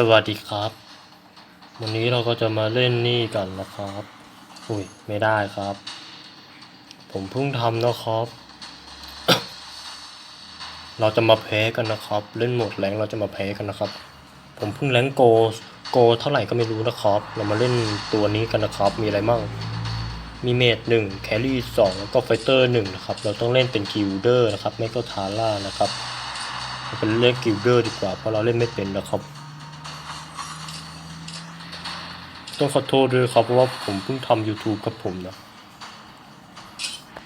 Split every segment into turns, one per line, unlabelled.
สวัสดีครับ วันนี้เราก็จะมาเล่นนี่กันนะครับ อุ้ยไม่ได้ครับ ผมเพิ่งทำนะครับ เราจะมาแพ้กันนะครับ เล่นหมดแรงเราจะมาแพ้กันนะครับ ผมเพิ่งแรงโกโกเท่าไหร่ก็ไม่รู้นะครับ เรามาเล่นตัวนี้กันนะครับ มีอะไรมั่ง มีเมดหนึ่งแครี่สองแล้วก็ไฟเตอร์หนึ่งนะครับ เราต้องเล่นเป็นกิลเดอร์นะครับ ไม่ก็ทาร่านะครับเราเป็นเล่นกิลเดอร์ดีกว่าเพราะเราเล่นไม่เป็นนะครับ ต้องขอโทษด้วยครับเพราะว่าผมเพิ่งทำ YouTube กับผมนะ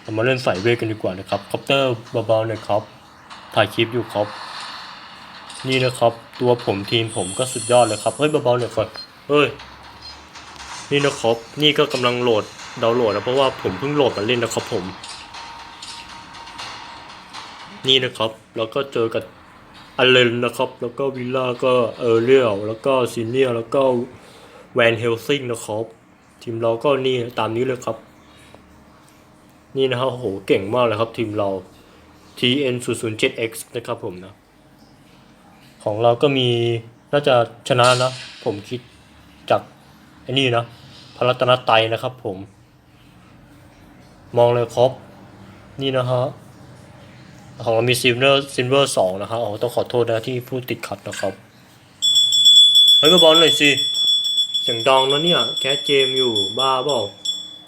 เรามาเล่นสายเวทกันดีกว่านะครับคอปเตอร์เบาๆน่อยครับ ถ่ายคลิปอยู่ครับ นี่นะครับ ตัวผมทีมผมก็สุดยอดเลยครับเฮ้ยเบาๆหน่อยก่อนเฮ้ยนี่นะครับ นี่ก็กำลังโหลดดาวน์โหลดนะเพราะว่าผมเพิ่งโหลดมาเล่นนะครับผม นี่นะครับแล้วก็เจอกับอเลนนะครับ แล้วก็วิลล่าก็เออเรียลแล้วก็ซินเนียแล้วก็ แวนเฮลซิงนะครับทีมเราก็นี่ตามนี้เลยครับ นี่นะครับโหเก่งมากเลยครับทีมเรา TN 0 0 7 X นะครับผมนะ ของเราก็มีน่าจะชนะนะ ผมคิดจากไอ้นี่นะพรัตนตรัยนะครับผม มองเลยครับ นี่นะฮะของเรามีซิลเวอร์ซิลเวอร์สองนะครับอ๋อต้องขอโทษนะที่พูดติดขัดนะครับ เฮ้ยก็บอลหน่อยสิ เสียงดังนะเนี่ย แคสเกมอยู่บ้าเปล่า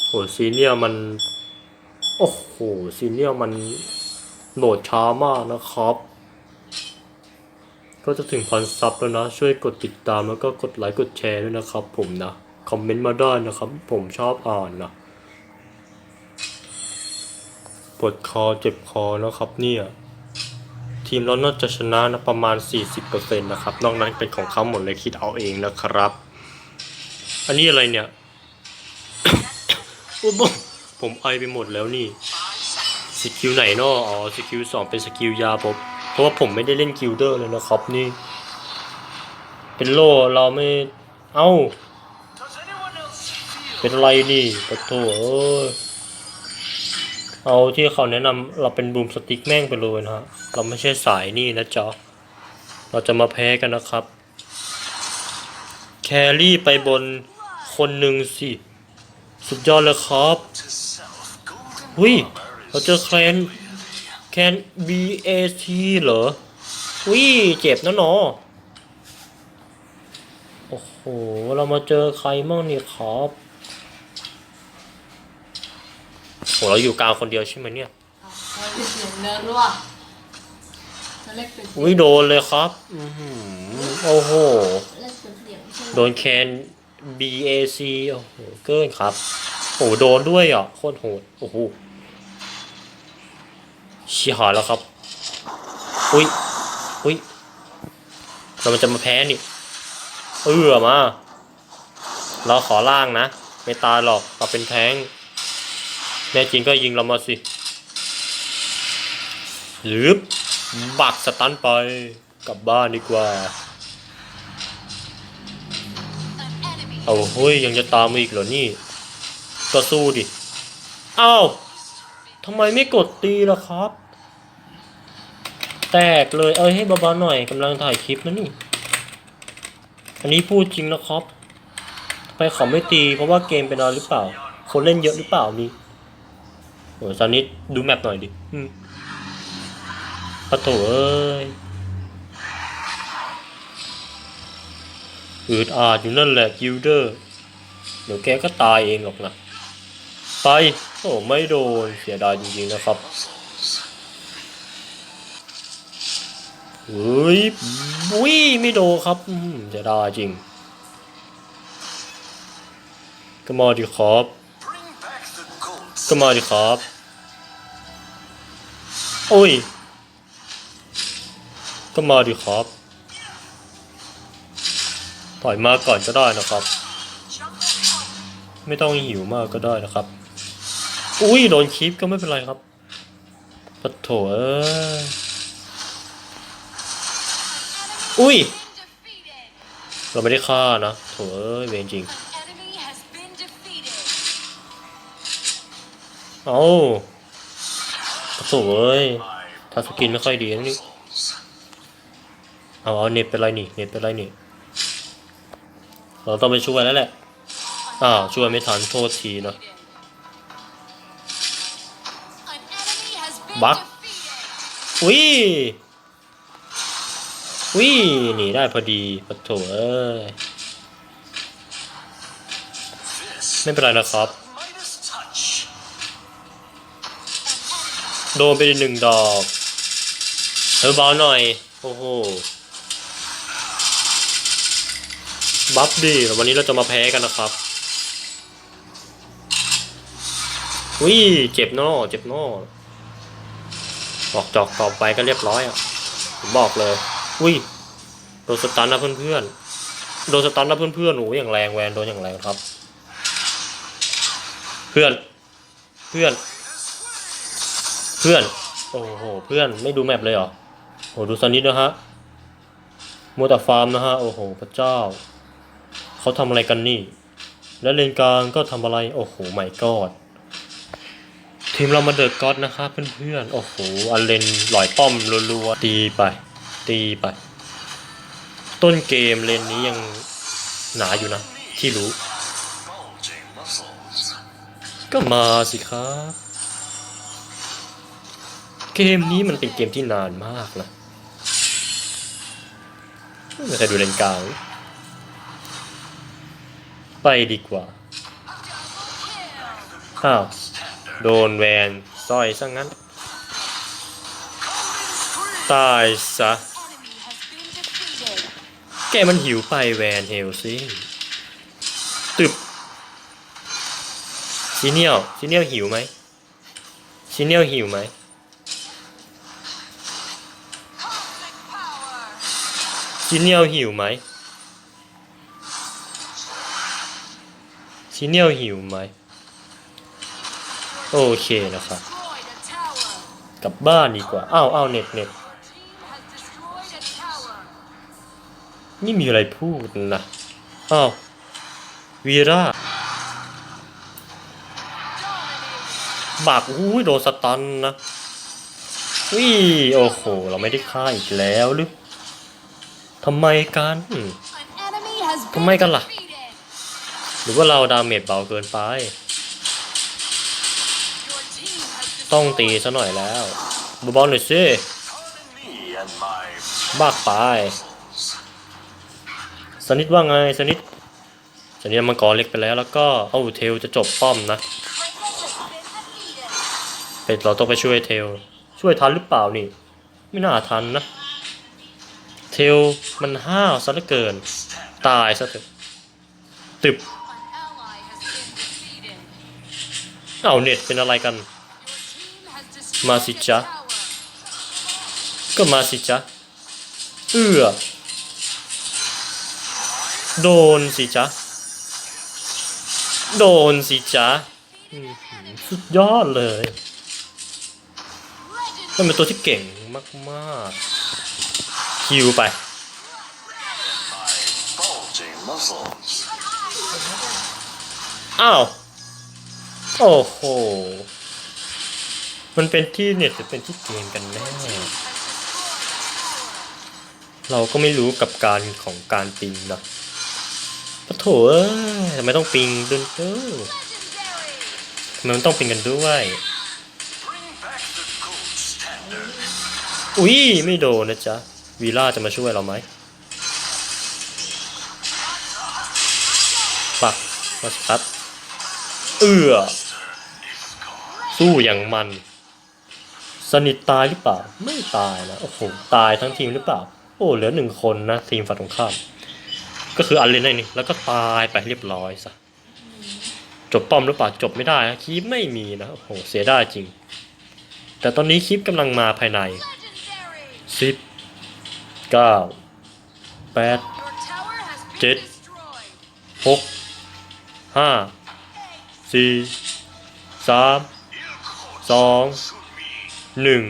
โหซีเนียมัน โอ้โหซีเนียมันโหลดช้ามากนะครับ ก็จะถึงพันซับแล้วนะ ช่วยกดติดตามแล้วก็กดไลค์กดแชร์ด้วยนะครับ ผมนะ คอมเมนต์มาได้นะครับ ผมชอบอ่านนะปวดคอเจ็บคอนะครับเนี่ยทีมเราน่าจะชนะนะประมาณ 40%นะครับ นอกนั้นเป็นของเขาหมดเลยคิดเอาเองนะครับ อันนี้อะไรเนี่ยโอ้โหผมไอไปหมดแล้วนี่สกิลไหนเนาะอ๋อสกิลสองเป็นสกิลยาผมเพราะว่าผมไม่ได้เล่นกิลเดอร์เลยนะครับนี่ เป็นโลเราไม่ เอ้า เป็นไรนี่ปะโถเอ้ยเอาที่เขาแนะนำเราเป็นบูมสติ๊กแม่งไปเลยนะฮะเราไม่ใช่สายนี่นะจ๊ะเราจะมาแพ้กันนะครับ แครี่ไปบน คนหนึ่งสิ สุดยอดเลยครับหุยเราเจอแคนแคน BAT เหรอหุยเจ็บนะเนาะโอ้โห เรามาเจอใครมั่งเนี่ยครับโหเราอยู่กลางคนเดียวใช่ไหมเนี่ย
เราได้เสียงเนิร์ดว่ะจะเล็กเป็น
อุ้ยโดนเลยครับอือหือโอ้โห
เล็กเป็นเสียงใช่ไหม
โดนแคน BAC โอ้โห เกินครับ โอ้โดนด้วยอะโคตรโหด โอ้โหชิหายแล้วครับ อุ้ย อุ้ย เรามันจะมาแพ้นี่ เออมา เราขอล่างนะ ไม่ตายหรอกเราเป็นแท้ง แน่จริงก็ยิงเรามาสิหรือบักสตันไป กลับบ้านดีกว่า เอาเฮ้ยยังจะตามมาอีกเหรอนี่ ก็สู้ดิอ้าวทำไมไม่กดตีล่ะครับ แตกเลยเอ้ยให้เบาๆหน่อยกำลังถ่ายคลิปนะนี่ อันนี้พูดจริงนะครับทำไมเขาไม่ตีเพราะว่าเกมเป็นอะไรหรือเปล่า คนเล่นเยอะหรือเปล่านี่โอ้ยตอนนี้ดูแมปหน่อยดิอืมปะโถเอ้ย อืดอาดอยู่นั่นแหละกิลเดอร์ เดี๋ยวแกก็ตายเองหรอกนะไป โอ้ไม่โดนเสียดายจริงๆนะครับเฮ้ยบุ้ยไม่โดนครับเสียดายจริงก็มาดิครับก็มาดิครับ โอ้ยก็มาดิครับ ถอยมาก่อนก็ได้นะครับ ไม่ต้องหิวมากก็ได้นะครับ อุ้ยโดนคลิปก็ไม่เป็นไรครับปะโถเอ้ยอุ้ย เราไม่ได้ฆ่านะโถเอ้ยเวรจริง เอาปะโถเอ้ยถ้าสกินไม่ค่อยดีนะนี่ เอาเอาเน็ตเป็นไรนี่ เน็ตเป็นไรนี่ เราต้องไปช่วยแล้วแหละ อ้าวช่วยไม่ทันโทษทีเนาะ
บั
บั
ก
กอุ้ยอุ้ยหนีได้พอดีปะโถเอ้ย ไม่เป็นไรนะครับ โดนไปหนึ่งดอกเออเบาหน่อย โอ้โห บัฟดีวันนี้เราจะมาแพ้กันนะครับอุ้ยเจ็บนอเจ็บนอออกจอกต่อไปก็เรียบร้อยอะผมบอกเลยอุ้ยโดนสตันนะเพื่อนๆโดนสตันนะเพื่อนๆโอ้ยอย่างแรงแวนโดนอย่างแรงครับ เพื่อน เพื่อน เพื่อน โอ้โห เพื่อนไม่ดูแมปเลยเหรอโอ้ดูซันนิดนะฮะมัวแต่ฟาร์มนะฮะ โอ้โห พระเจ้า เขาทำอะไรกันนี่ และเลนกลางก็ทำอะไร โอ้โหไม่กอดทีมเรามาเดอะก็อดนะครับเพื่อนๆ โอ้โหอันเลนหลอยป้อมรัวๆ ตีไป ตีไป ต้นเกมเลนนี้ยังหนาอยู่นะ ที่รู้ ก็มาสิครับ เกมนี้มันเป็นเกมที่นานมากนะไม่เคยดูเลนกลาง ไปดีกว่าอ้าวโดนแวนสร้อยซะงั้น ตายซะ แกมันหิวไปแวนเฮลซิงตึบซีเนียลซีเนียลหิวไหมซีเนียลหิวไหมซีเนียลหิวไหม ซีเนียลหิวไหม โอเคนะครับ กลับบ้านดีกว่า อ้าวอ้าวเน็ตเน็ตนี่มีอะไรพูดนะ อ้าว วีราบักอุ้ยโดนสตันนะวิโอ้โห เราไม่ได้ฆ่าอีกแล้วหรือทำไมกันทำไมกันล่ะ หรือว่าเราดาเมจเบาเกินไป ต้องตีซะหน่อยแล้วเบาๆหน่อยสิบ้ากไปสนิทว่าไงสนิทสนิทมังกรเล็กไปแล้วแล้วก็เอาเทลจะจบป้อมนะเป็ดเราต้องไปช่วยเทล ช่วยทันหรือเปล่านี่ ไม่น่าทันนะ เทลมันห้าวซะเหลือเกิน ตายซะเถอะตึบ เอาเน็ตเป็นอะไรกัน มาสิจ๊ะ ก็มาสิจ๊ะ เอื้อ โดนสิจ๊ะ โดนสิจ๊ะ สุดยอดเลยมันเป็นตัวที่เก่งมากๆคิวไป อ้าว โอ้โห มันเป็นที่เน็ตหรือเป็นที่เกมกันแน่ เราก็ไม่รู้กับการของการปิงนะปะโถเอ้ยทำไมต้องปิงดุนเต้อทำไมมันต้องปิงกันด้วย อุ้ยไม่โดนนะจ๊ะ วีล่าจะมาช่วยเราไหมปักมาสครับเอือ สู้อย่างมัน สนิทตายหรือเปล่า ไม่ตายนะโอ้โหตายทั้งทีมหรือเปล่า โอ้เหลือหนึ่งคนนะทีมฝั่งตรงข้าม ก็คืออันเลนนี่แล้วก็ตายไปเรียบร้อยซะจบป้อมหรือเปล่าจบไม่ได้นะคลิปไม่มีนะโอ้โหเสียได้จริง แต่ตอนนี้คลิปกำลังมาภายในสิบเก้าแปดเจ็ดหกห้าสี่สาม สองหนึ่ง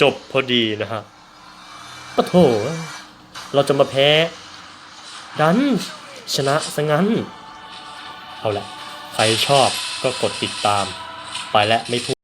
จบพอดีนะฮะปะโถ เราจะมาแพ้ ดัน ชนะซะงั้น เอาละใครชอบก็กดติดตาม ไปแล้วไม่พูด